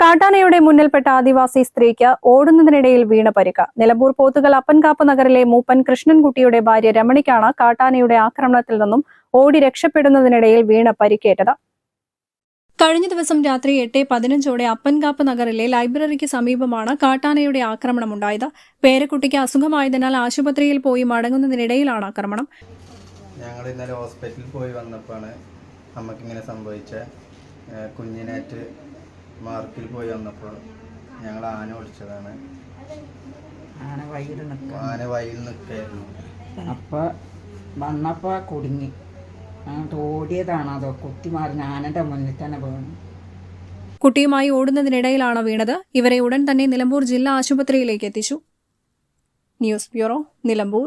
കാട്ടാനയുടെ മുന്നിൽപ്പെട്ട ആദിവാസി സ്ത്രീക്ക് ഓടുന്നതിനിടയിൽ വീണ പരിക്ക്. നിലമ്പൂർ പോത്തുകൽ അപ്പൻകാപ്പ് നഗറിലെ മൂപ്പൻ കൃഷ്ണൻകുട്ടിയുടെ ഭാര്യ രമണിക്കാണ് കാട്ടാനയുടെ ആക്രമണത്തിൽ നിന്നും ഓടി രക്ഷപ്പെടുന്നതിനിടയിൽ വീണ പരിക്കേറ്റത്. കഴിഞ്ഞ ദിവസം രാത്രി എട്ട് പതിനഞ്ചോടെ അപ്പൻകാപ്പ് നഗറിലെ ലൈബ്രറിക്ക് സമീപമാണ് കാട്ടാനയുടെ ആക്രമണമുണ്ടായത് പേരക്കുട്ടിക്ക് അസുഖമായതിനാൽ ആശുപത്രിയിൽ പോയി മടങ്ങുന്നതിനിടയിലാണ് ആക്രമണം. ഞങ്ങൾ ഇന്നലെ ഹോസ്പിറ്റലിൽ പോയി വന്നപ്പോഴാണ് നമുക്കിങ്ങനെ സംഭവിച്ച കുഞ്ഞിനായിട്ട് മാർക്കിൽ പോയി വന്നപ്പോൾ ഞങ്ങൾ ആന ഓടിച്ചതാണ് ആന വൈകിട്ട് നിൽക്കുക ആന വഴിയിൽ നിൽക്കായിരുന്നു. അപ്പോൾ വന്നപ്പോൾ കുടുങ്ങി. അങ്ങോട്ട് ഓടിയതാണ് അതോ കുത്തി മറിഞ്ഞ് ആനന്റെ മുന്നിൽ തന്നെ വീണു. കുട്ടിയുമായി ഓടുന്നതിനിടയിലാണ് വീണത്. ഇവരെ ഉടൻ തന്നെ നിലമ്പൂർ ജില്ലാ ആശുപത്രിയിലേക്ക് എത്തിച്ചു. News bureau Nilambur.